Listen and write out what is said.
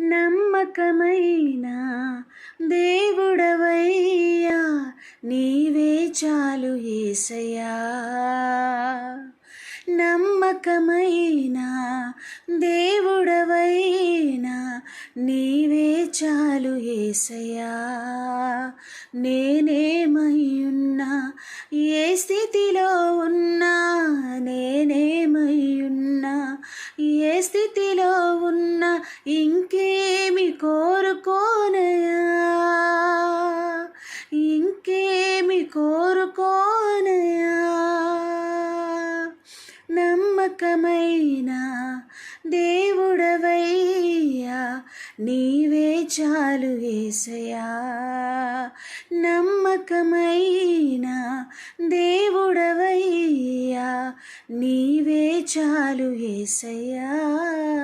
నమ్మకమైన దేవుడవయ్యా నీవే చాలు ఏసయ్యా. నమ్మకమైన దేవుడవైనా నీవే చాలు ఏసయ్యా. నేనేమయ్యున్నా ఏ స్థితిలో ఉన్నా నేనేమయ్యున్నా ఏ స్థితి ఇంకేమి కోరుకోనయా ఇంకేమి కోరుకోనయా నమ్మకమైన దేవుడవయ్యా నీవే చాలు ఏసయా నమ్మకమైన దేవుడవయ్యా నీవే చాలు ఏసయ్యా.